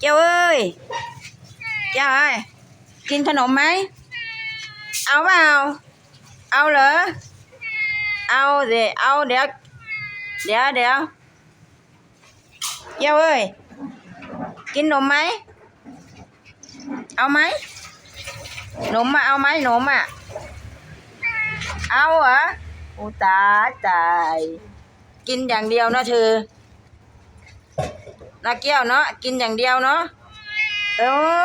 เจ้าเอ้ยเจ้าเอ้ยกินขนมไหม เอาเปล่าเอาเหรอ เอาสิเอาเดี๋ยว เดี๋ยวเดี๋ยวเจ้าเอ้ยกินขนมไหม เอาไหมหนมมาเอาไหมหนมอะ เอาเหรออุตาตาย กินอย่างเดียวนะเธอ นาเกี้ยวเนาะกินอย่างเดียวเนาะเอ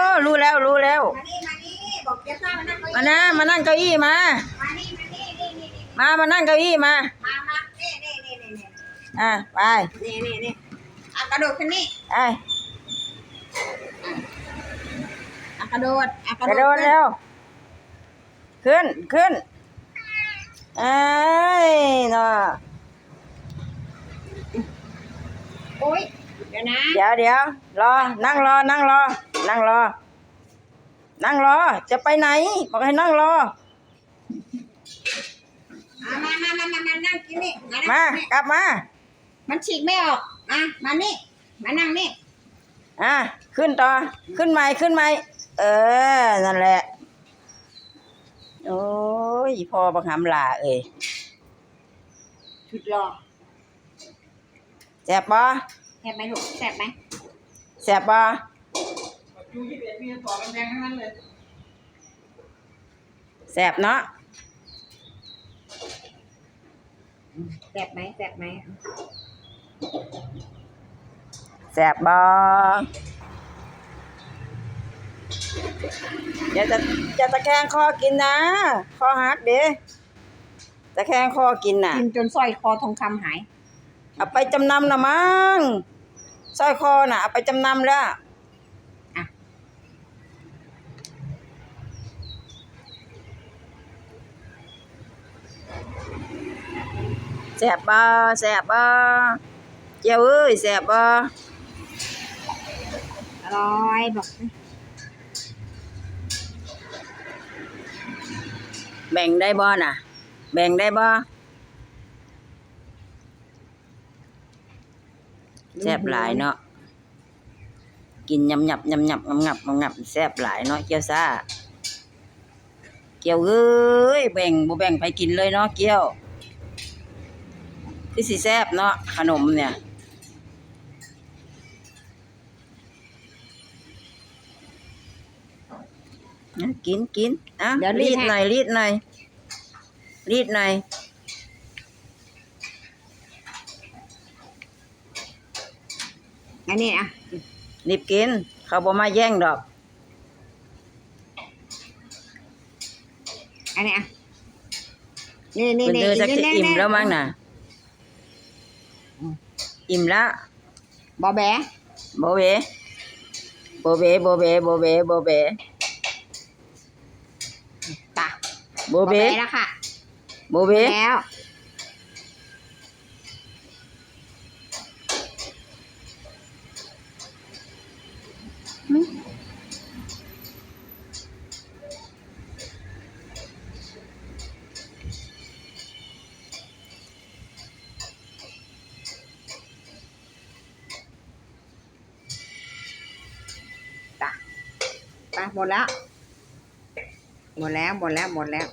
อรู้แล้วรู้แล้วมานี่มานี่บอกเจ๊ซ่ามานั่งเก้ามานะมานั่งเก้าอี้มามานี่มานี่นี่นี่นี่มามานั่งเก้าอี้มามามานี่นี่นี่นี่นี่อะไปนี่นี่นี่อะกระโดดขึ้นนี่ไปอะกระโดดอะกระโดดเร็วขึ้นขึ้นเอ้ยเนาะโอ้ย เดี๋ยวนะเดี๋ยวเดี๋ยวรอ นั่งรอ นั่งรอ นั่งรอ นั่งรอ จะไปไหน บอกให้นั่งรอ อะมามามามามานั่งกินนี่มานั่งมานี่กลับมา มันฉีกไม่ออกอะมานี่ มานั่งนี่อะขึ้นต่อ ขึ้นใหม่ขึ้นใหม่เออ นั่นแหละ โอ้ยพ่อบังหำลาเอ้ยชุดรอแสบปะ แซ่บไหมลูกแซ่บไหมแสบปะยูยี่สิบเอ็ดมีต่อแดงๆทั้งนั้นเลยแสบเนาะแซ่บไหมแซ่บไหมแสบปะอย่าจะจะตะแคงคอกินนะ คอหักเด้ตะแคงคอกินน่ะ กินจนสร้อยคอทองคำหาย เอาไปจำนำนะมั้งสร้อยคอน่ะเอาไปจำนำแล้วอะแสบบ่แสบบ่เจ้าเอ้ยแสบบ่อร่อยบอกสิแบ่งได้บ่น่ะ แบ่งได้บ่ แสบหลายเนาะกินยำหยับยำหยับงำงับงำงับแสบหลายเนาะเกี๊ยวซ่าเกี๊ยวเอ้ยแบ่งบ่แบ่งไปกินเลยเนาะเกี๊ยวคือสิแซ่บเนาะขนมเนี่ยอะกินกินอะเดี๋ยวรีรีดดให้หน่อยรีดหน่อยรีดหน่อย อันนี้อะรีบกิน เขาบ่มาแย่งดอก อันนี้อะนี่นี่คุณนี่เธอจะนี่นี่อิ่มนี่แล้วมั้งน่ะ อิ่มละบอแบะโบเบโบเบโบเบโบเบโบเบตาโบเบแล้วค่ะโบเบแล้ว หมดแล้ว หมดแล้ว หมดแล้ว หมดแล้ว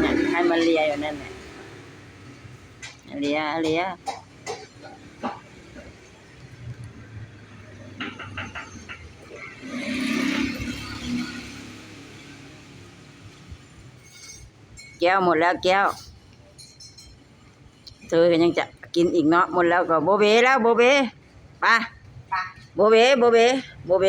เนี่ยให้มันเลียอยู่นั่นแหละเลียเลียแก้วหมดแล้วแก้วเธอก็ยังจะกินอีกเนาะหมดแล้วก็โบเบแล้วโบเบไปไปโบเบโบเบโบเบ